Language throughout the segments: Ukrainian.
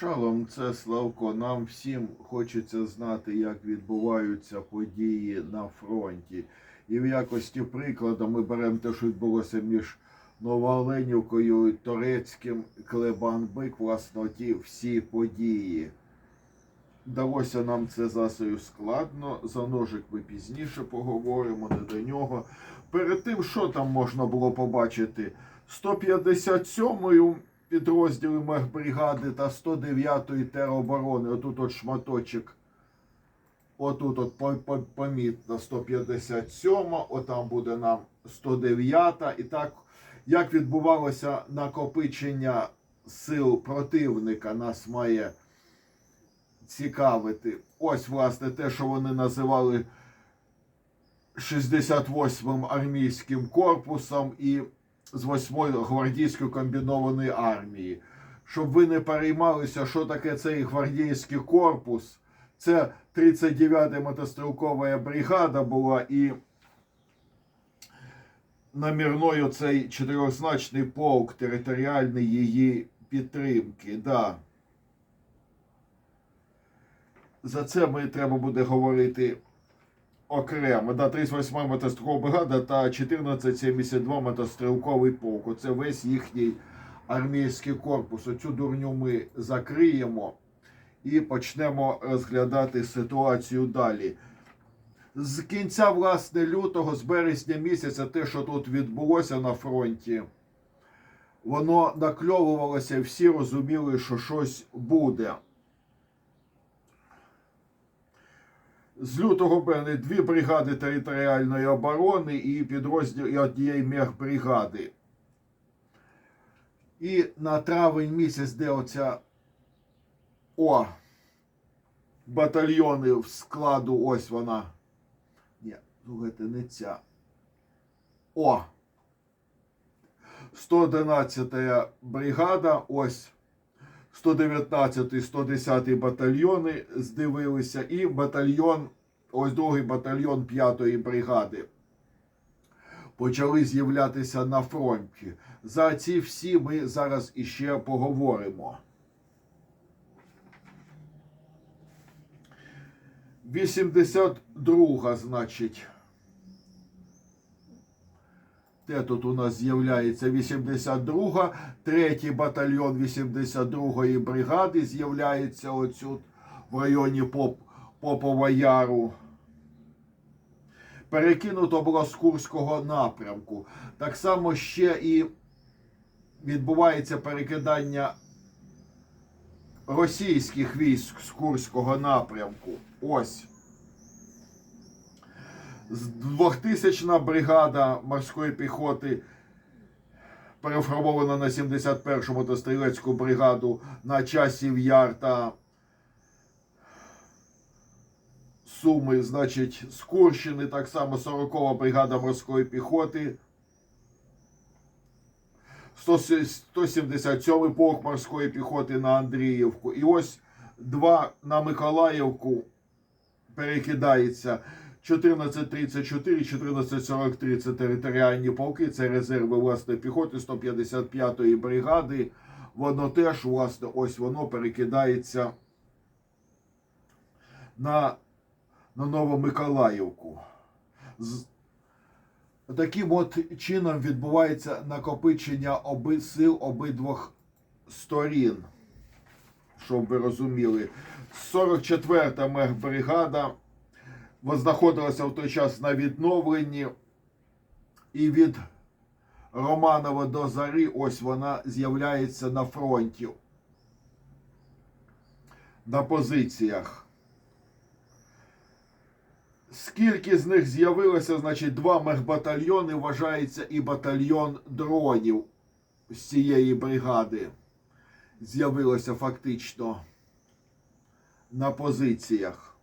Шалом, це Славко. Нам всім хочеться знати, як відбуваються події на фронті. І в якості прикладу ми беремо те, що відбулося між Новооленівкою і Торецьким, Клебан-Бик, власне, ті всі події. Далося нам це засою складно. За ножик ми пізніше поговоримо, не до нього. Перед тим, що там можна було побачити? 157-ю підрозділи мехбригади та 109-ї тероборони. Отут от шматочок. Отут от по- по- помітно 157, отам буде нам 109. І так, як відбувалося накопичення сил противника, нас має цікавити. Ось, власне, те, що вони називали 68-м армійським корпусом і з 8-ї гвардійської комбінованої армії. Щоб ви не переймалися, що таке цей гвардійський корпус. Це 39-та мотострілкова бригада була і намірною цей чотирьохзначний полк територіальний її підтримки. Да. За це ми треба буде говорити окремо. Да, 38 мотострілкова бригада та 1472 мотострілковий полк. Оце весь їхній армійський корпус. Оцю дурню ми закриємо і почнемо розглядати ситуацію далі. З кінця власне лютого, з березня місяця, те, що тут відбулося на фронті, воно накльовувалося, всі розуміли, що щось буде. З лютого березня дві бригади територіальної оборони і підрозділ і однієї мехбригади. І на травень місяць, де оця о батальйони в складу, ось вона. Ні, слухайте, не ця. О! 111 бригада, ось 119 110 батальйони здивилися, і батальйон, ось другий батальйон 5-ї бригади. Почали з'являтися на фронті. За ці всі ми зараз іще поговоримо. 82, значить. Де тут у нас з'являється 82, третій батальйон 82-ї бригади з'являється оцю в районі Поп, Попова Яру. Перекинуто було з Курського напрямку. Так само ще і відбувається перекидання російських військ з Курського напрямку. Ось. З 2000 бригада морської піхоти переформована на 71-му мотострілецьку бригаду на часів Яр та Суми, значить, з Курщини, так само 40-ва бригада морської піхоти. 177-й полк морської піхоти на Андріївку. І ось два на Миколаївку перекидається 1434, 1443 це територіальні полки, це резерви власне піхоти 155-ї бригади. Воно теж, власне, ось воно перекидається на, на Новомиколаївку. З, Таким от чином відбувається накопичення оби сил обидвох сторін, щоб ви розуміли. 44-та мехбригада знаходилася в той час на відновленні, і від Романова до Зари ось вона з'являється на фронті, на позиціях. Скільки з них з'явилося, значить, два мехбатальйони вважається і батальйон дронів з цієї бригади. З'явилося фактично на позиціях.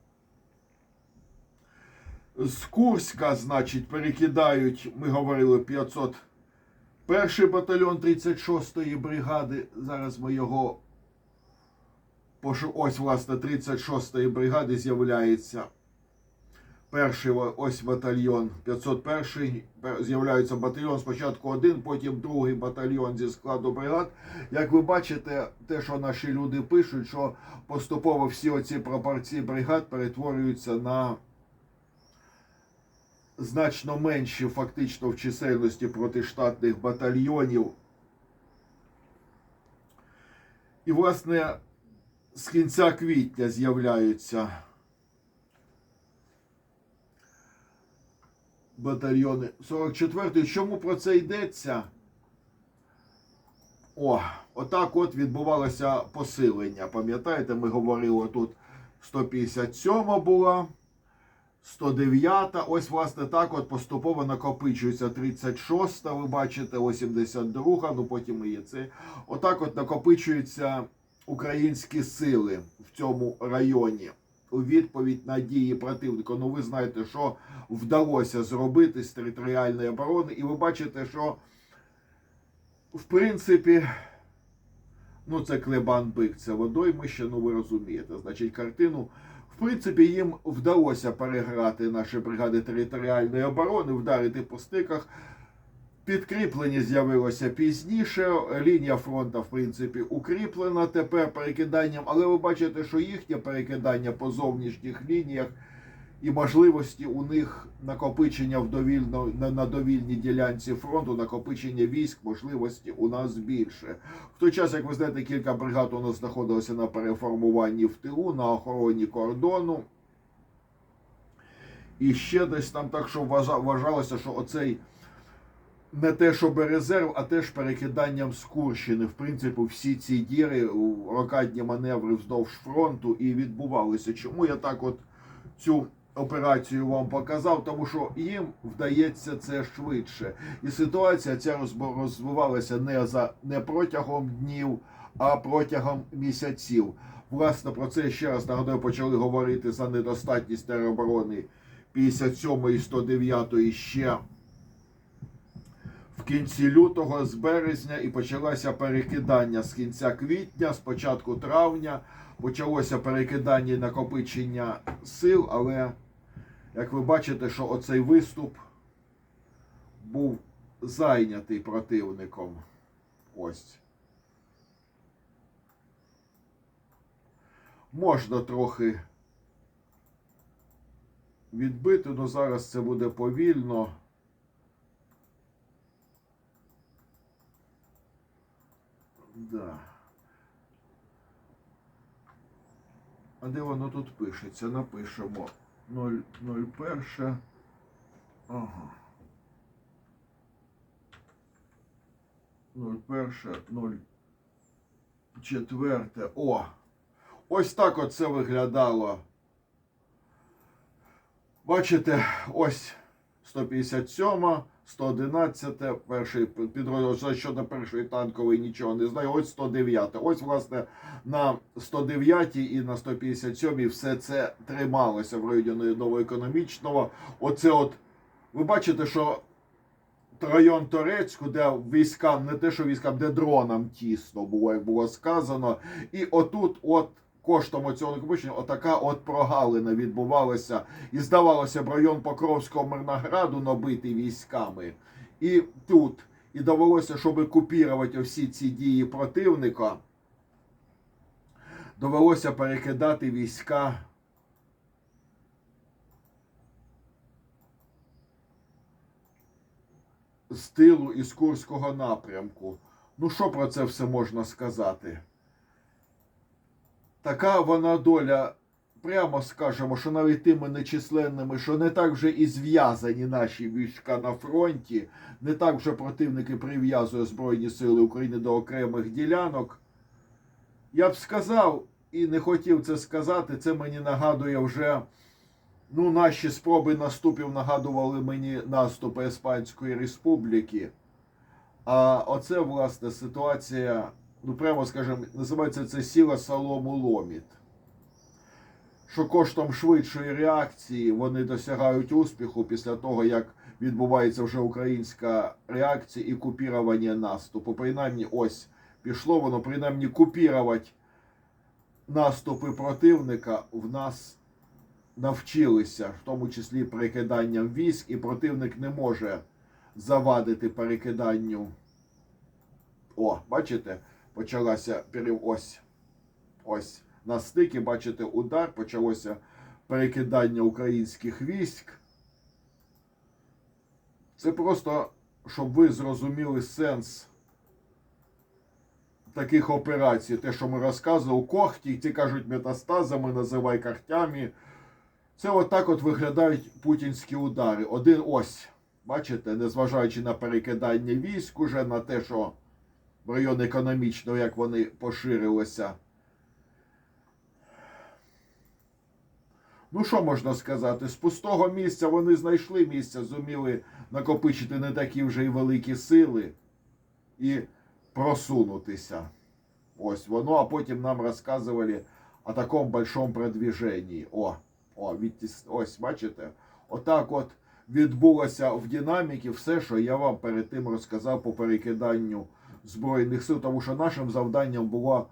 З Курська, значить, перекидають, ми говорили, 500 перший батальйон 36-ї бригади. Зараз ми його ось, власне, 36-ї бригади з'являється Перший ось батальйон 501 пер- з'являється батальйон. Спочатку один, потім другий батальйон зі складу бригад. Як ви бачите, те, що наші люди пишуть, що поступово всі оці пропорції бригад перетворюються на значно менші фактично в чисельності протиштатних батальйонів. І, власне, з кінця квітня з'являються батальйони 44-ї. Чому про це йдеться? О, отак от відбувалося посилення. Пам'ятаєте, ми говорили тут 157 була, 109. Ось, власне, так от поступово накопичується 36, ви бачите, 82, ну потім і є це. Отак от накопичуються українські сили в цьому районі у відповідь на дії противника. Ну, ви знаєте, що вдалося зробити з територіальної оборони, і ви бачите, що в принципі. Ну, це Клебан Бик, це водоймище, ну ви розумієте. Значить, картину. Принципі, їм вдалося переграти наші бригади територіальної оборони, вдарити по стиках. Підкріплення з'явилося пізніше. Лінія фронту, в принципі, укріплена тепер перекиданням, але ви бачите, що їхнє перекидання по зовнішніх лініях і можливості у них накопичення в довільно, на, довільній ділянці фронту, накопичення військ, можливості у нас більше. В той час, як ви знаєте, кілька бригад у нас знаходилося на переформуванні в тилу, на охороні кордону. І ще десь там так, що вважалося, що оцей не те, щоб резерв, а теж перекиданням з Курщини. В принципі, всі ці діри, рокадні маневри вздовж фронту і відбувалися. Чому я так от цю операцію вам показав? Тому що їм вдається це швидше. І ситуація ця розвивалася не за не протягом днів, а протягом місяців. Власне, про це ще раз нагадаю, почали говорити за недостатність тероборони 57 і 109 ще в кінці лютого, з березня, і почалося перекидання з кінця квітня, з початку травня. Почалося перекидання і накопичення сил, але як ви бачите, що оцей виступ був зайнятий противником. Ось. Можна трохи відбити, але зараз це буде повільно. Да. А де воно тут пишеться? Напишемо 0,01. Ага. 0,1, 0,4. О! Ось так оце виглядало. Бачите, ось 157, 111, перший підрозділ щодо першої танкової нічого не знаю. Ось 109. Ось, власне, на 109 і на 157 все це трималося в районі новоекономічного. Оце от, ви бачите, що район Торецьку, де військам, не те, що військам, де дронам тісно було, як було сказано. І отут, от коштом цього накопичення, отака от прогалина відбувалася. І здавалося б, район Покровського Мирнограду набитий військами. І тут. І довелося, щоб купірувати всі ці дії противника, довелося перекидати війська. з тилу і з Курського напрямку. Ну, що про це все можна сказати? Така вона доля, прямо скажемо, що навіть тими нечисленними, що не так вже і зв'язані наші війська на фронті, не так вже противники прив'язує Збройні Сили України до окремих ділянок. Я б сказав, і не хотів це сказати, це мені нагадує вже. Ну, наші спроби наступів нагадували мені наступи Іспанської Республіки. А оце, власне, ситуація, ну, прямо скажемо, називається це сіла солому ломіт. Що коштом швидшої реакції вони досягають успіху після того, як відбувається вже українська реакція і купірування наступу. Принаймні, ось пішло воно, принаймні купірувати наступи противника в нас навчилися, в тому числі перекиданням військ, і противник не може завадити перекиданню. О, бачите, почалася пере- ось. На стикі, бачите, удар, почалося перекидання українських військ. Це просто, щоб ви зрозуміли сенс таких операцій. Те, що ми розказували, когті, ті кажуть метастазами, називай когтями. Це отак от виглядають путінські удари. Один ось, бачите, незважаючи на перекидання військ, уже на те, що район економічного, як вони поширилися. Ну, що можна сказати? З пустого місця вони знайшли місце, зуміли накопичити не такі вже й великі сили і просунутися. Ось воно, а потім нам розказували о такому большому продвіженні. О, о, ось, бачите? Отак от відбулося в динаміки все, що я вам перед тим розказав по перекиданню Збройних сил, тому що нашим завданням було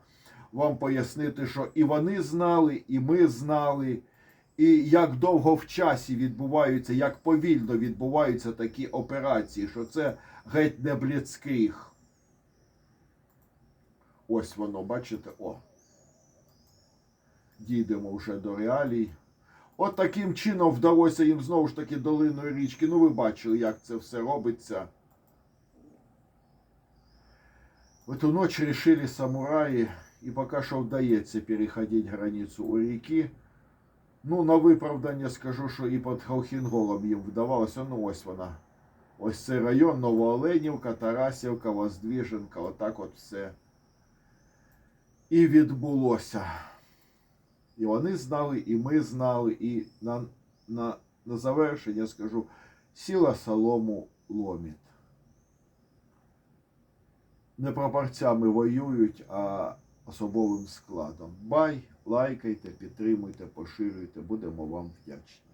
вам пояснити, що і вони знали, і ми знали, і як довго в часі відбуваються, як повільно відбуваються такі операції, що це геть не бліцкріг. Ось воно, бачите, о. Дійдемо вже до реалій. От таким чином вдалося їм знову ж таки долиною річки. Ну, ви бачили, як це все робиться. В эту ночь решили самураи, и пока що вдається переходить границю у ріки. Ну, на виправдання скажу, що і під Халхінголом їм вдавалося. Ну, ось вона. Ось цей район, Новооленівка, Тарасівка, Воздвіженка, отак от все. І відбулося. І вони знали, і ми знали, і на, на, на завершення скажу, сіла солому ломить. Не прапорцями воюють, а особовим складом. Бай, лайкайте, підтримуйте, поширюйте, будемо вам вдячні.